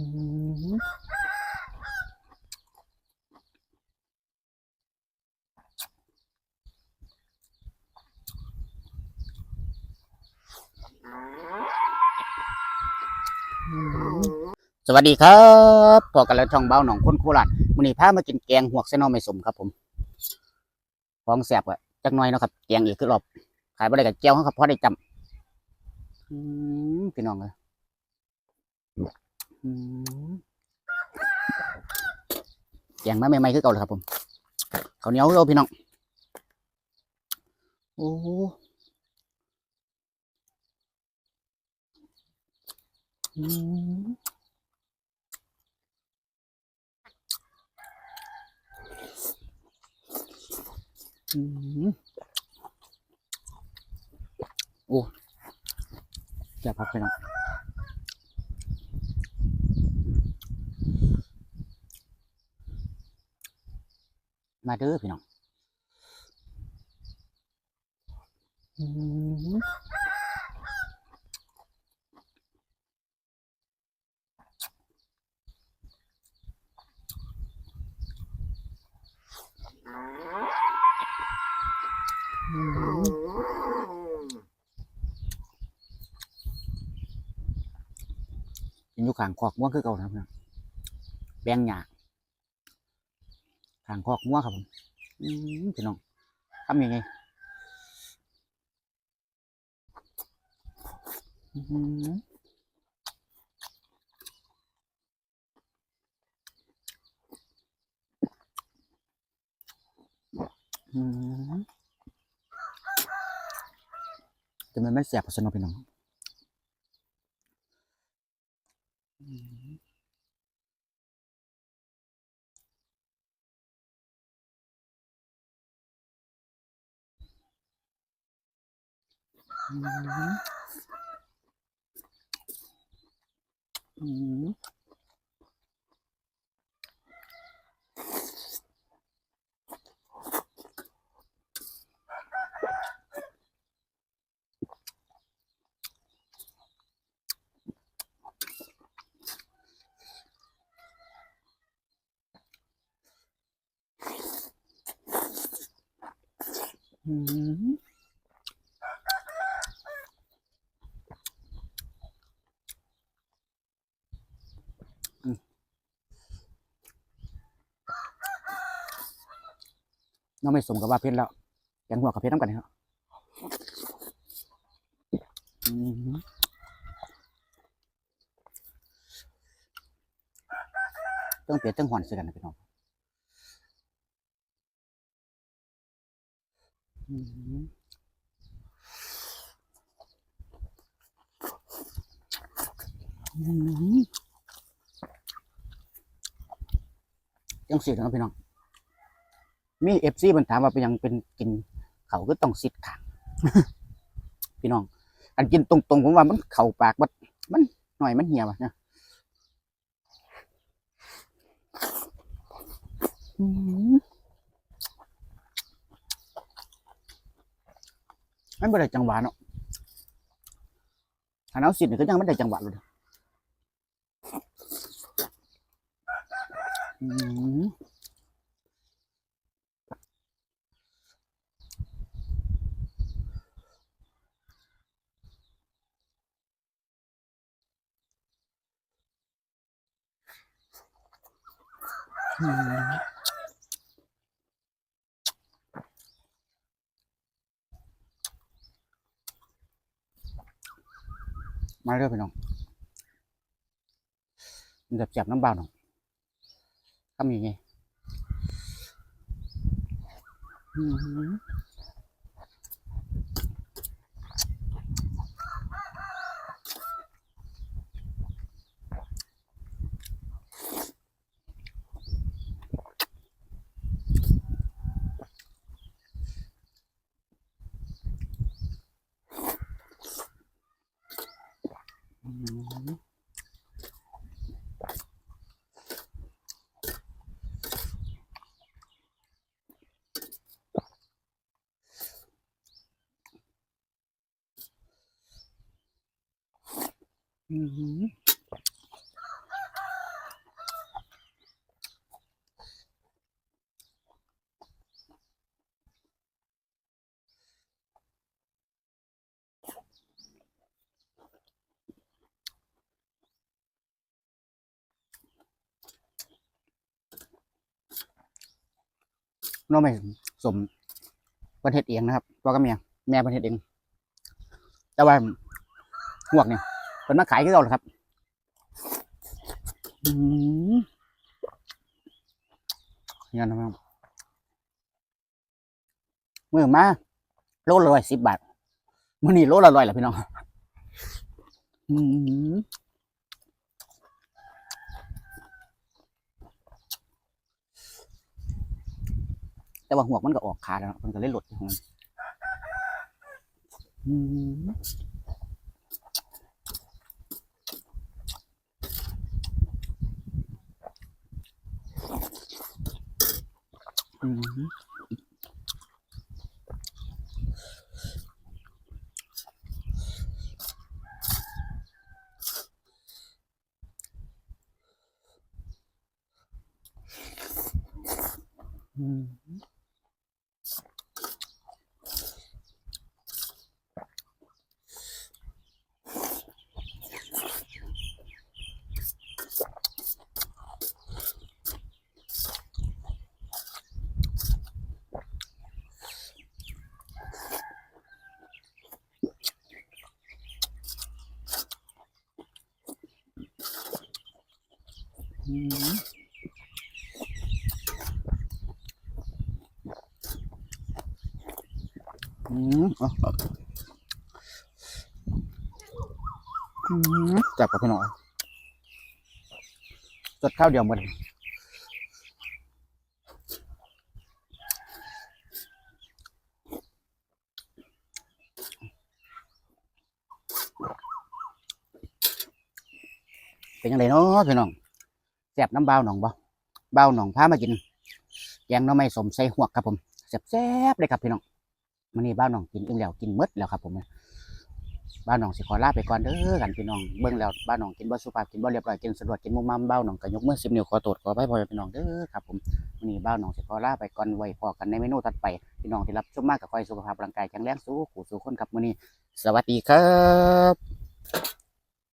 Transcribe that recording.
สวัสดีครับพอกันแล้วช่องเบ้าหนองคนโคราชมื้อนี้พามากินแกงหวกเส้นนอไม่สมครับผมของแสบอะจักหน่อยเนาะครับแกงอีกคือรอบขายบ่ได้กับเจียวครับพอได้จำอืมพี่น้องเลย แกงมาใหม่ๆคือเก่าเลยครับผมข้าวเหนียวเราพี่น้อง โอ้อืมอืมโอ้จะพักไปนะ มาเด้อพี่น้องอืมอืมกินอยู่ข้างคอกม่วงคือเก่านะครับพี่งแบงหยาข้างคอกม่วครับผมอืมพี่น้องทำยังไงอืมอืมแต่มันไม่แสบพอสนอพี่น้องอื มอืมอืมอืม น้องไม่สมกับว่าเพชรแล้วยังหัวกับเพชรน้ำกันนะครับอืมต้องเปลี่ยนต้องหอนเสียกันนะพี่น้องอืมอืมยังเสียกันนะพี่น้อง มีเอฟซีมันถามว่าเป็นยังเป็นกินเขาก็ต้องซิดขาง พี่น้องอันกินตรงๆผมว่ามันเข่าปากมันมันหน่อยมันเหี่ยวนะมันไม่ได้จังหวะเนาะถ้าเอาสิเนี่ยก็ยังไม่ได้จังหวะเลยอืม มมาเรื่อยไปน้องมันจะจับน้ำเบาหน่อยทำยังไงอืม น้องไม่สมประเทศเองนะครับพ่าก็เมียแม่ประเทศเอง แต่ว่าหวกเนี่ย เป็นมาขายที่เราหรอครับอืมนี่นะครับเมื่อมาโลละร้อยสิบบาทมื่อนี้โลละร้อยแหละพี่น้องแต่ว่าหัวมันก็ออกขาแล้วมันก็เลยหลุดของมัน อื อืมอืมอืมอืมเอาอืมจับกับพี่น้องจัดข้าวเดียวหมดเลยเป็นยังไงเนาะพี่น้อง แซ่บน้ำเบาหนองบ่เบาหนองพามากินแกงน้ำไม้สมใส่หวกครับผมแซ่บๆเลยครับพี่น้องมันนี่บ้าหนองกินอิ่มแล้วกินมดแล้วครับผมบ้าหนองสิขอลาไปก่อนเด้อกันพี่น้องเบิ่งแล้วบ้าหนองกินบ่สุภาพกินบ่เรียบร้อยกินสะดวกกินมุมมามบ้าหนองก็ยกมือสิบนิ้วขอโทษขออภัยพ่อพี่น้องเด้อครับผมมันนี่บ้าหนองสิขอลาไปก่อนไว้พอกันในเมนูถัดไปพี่น้องที่รับชมมากกับคอยสุขภาพร่างกายแข็งแรงสู้ขู่สู้คนครับมื้อนี้สวัสดีครับ